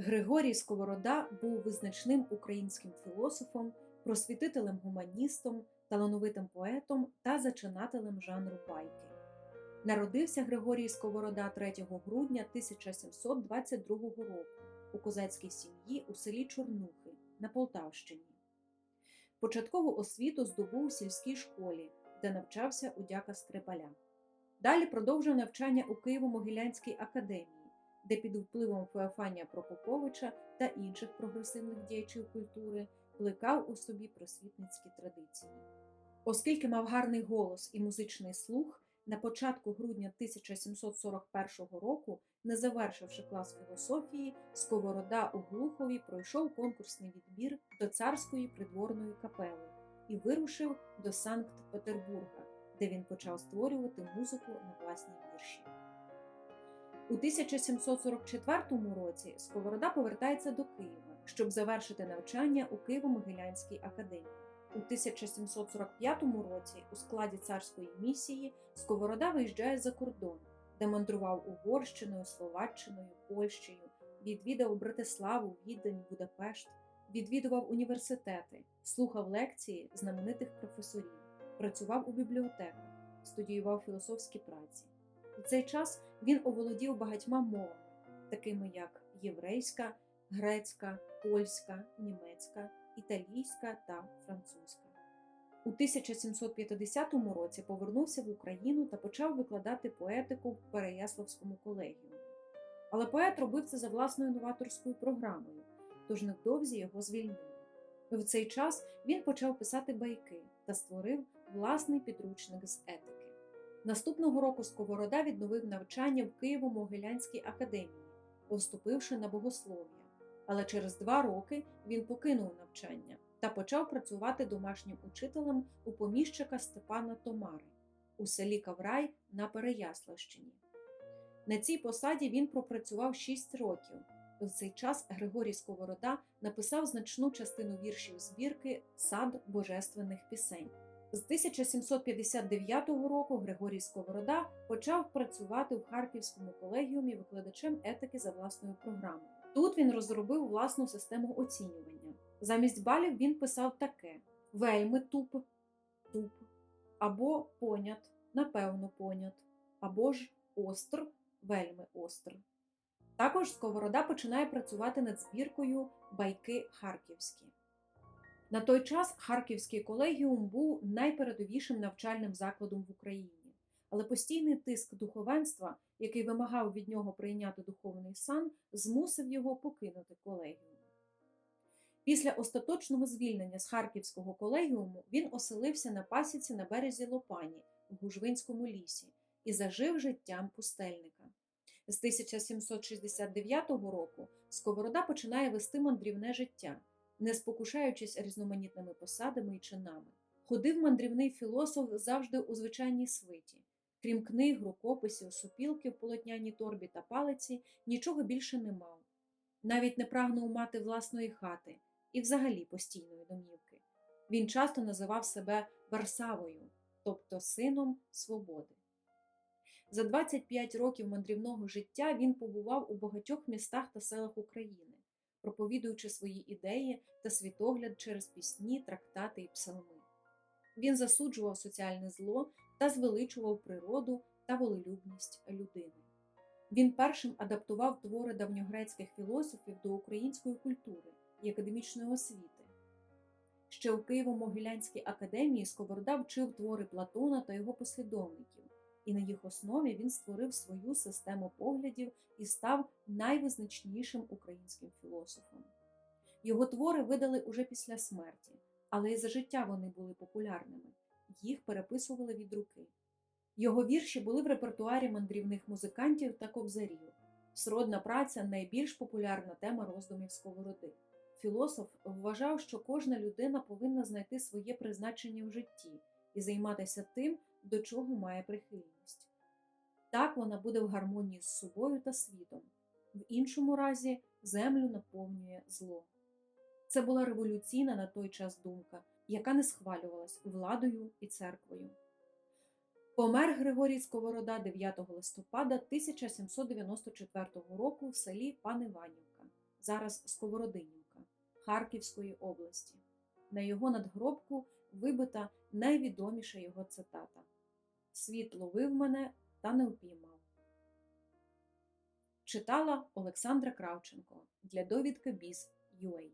Григорій Сковорода був визначним українським філософом, просвітителем-гуманістом, талановитим поетом та зачинателем жанру байки. Народився Григорій Сковорода 3 грудня 1722 року у козацькій сім'ї у селі Чорнухи на Полтавщині. Початкову освіту здобув у сільській школі, де навчався у дяка Скрипаля. Далі продовжив навчання у Києво-Могилянській академії, де під впливом Феофанія Прокоповича та інших прогресивних діячів культури плекав у собі просвітницькі традиції. Оскільки мав гарний голос і музичний слух, на початку грудня 1741 року, не завершивши клас філософії, Сковорода у Глухові пройшов конкурсний відбір до царської придворної капели і вирушив до Санкт-Петербурга, де він почав створювати музику на власні вірші. У 1744 році Сковорода повертається до Києва, щоб завершити навчання у Києво-Могилянській академії. У 1745 році у складі царської місії Сковорода виїжджає за кордон, де мандрував Угорщиною, Словаччиною, Польщею, відвідав Братиславу, Відень, Будапешт, відвідував університети, слухав лекції знаменитих професорів, працював у бібліотеках, студіював філософські праці. У цей час він оволодів багатьма мовами, такими як єврейська, грецька, польська, німецька, італійська та французька. У 1750 році повернувся в Україну та почав викладати поетику в Переяславському колегіумі. Але поет робив це за власною новаторською програмою, тож невдовзі його звільнили. В цей час він почав писати байки та створив власний підручник з етики. Наступного року Сковорода відновив навчання в Києво-Могилянській академії, поступивши на богослов'я. Але через два роки він покинув навчання та почав працювати домашнім учителем у поміщика Степана Томари у селі Каврай на Переяславщині. На цій посаді він пропрацював 6 років. В цей час Григорій Сковорода написав значну частину віршів збірки Сад божественних пісень. З 1759 року Григорій Сковорода почав працювати в Харківському колегіумі викладачем етики за власною програмою. Тут він розробив власну систему оцінювання. Замість балів він писав таке: вельми туп, туп, або понят, напевно понят, або ж остр, вельми остр. Також Сковорода починає працювати над збіркою Байки Харківські. На той час Харківський колегіум був найпередовішим навчальним закладом в Україні, але постійний тиск духовенства, який вимагав від нього прийняти духовний сан, змусив його покинути колегіум. Після остаточного звільнення з Харківського колегіуму він оселився на пасіці на березі Лопані в Гужвинському лісі і зажив життям пустельника. З 1769 року Сковорода починає вести мандрівне життя не спокушаючись різноманітними посадами і чинами. Ходив мандрівний філософ завжди у звичайній свиті. Крім книг, рукописів, супілки в полотняній торбі та палиці, нічого більше не мав. Навіть не прагнув мати власної хати і взагалі постійної домівки. Він часто називав себе Варсавою, тобто сином свободи. За 25 років мандрівного життя він побував у багатьох містах та селах України проповідуючи свої ідеї та світогляд через пісні, трактати і псалми. Він засуджував соціальне зло та звеличував природу та волелюбність людини. Він першим адаптував твори давньогрецьких філософів до української культури і академічної освіти. Ще у Києво-Могилянській академії Сковорода вчив твори Платона та його послідовників і на їх основі він створив свою систему поглядів і став найвизначнішим українським філософом. Його твори видали уже після смерті, але і за життя вони були популярними, їх переписували від руки. Його вірші були в репертуарі мандрівних музикантів та кобзарів. Сродна праця найбільш популярна тема роздумів Сковороди. Філософ вважав, що кожна людина повинна знайти своє призначення в житті і займатися тим, до чого має прихильність. Так вона буде в гармонії з собою та світом, в іншому разі землю наповнює зло. Це була революційна на той час думка, яка не схвалювалась владою і церквою. Помер Григорій Сковорода 9 листопада 1794 року в селі Паниванівка зараз Сковородинівка, Харківської області. На його надгробку вибита найвідоміша його цитата Світ ловив мене та не впіймав. Читала Олександра Кравченко для довідки Біз.UA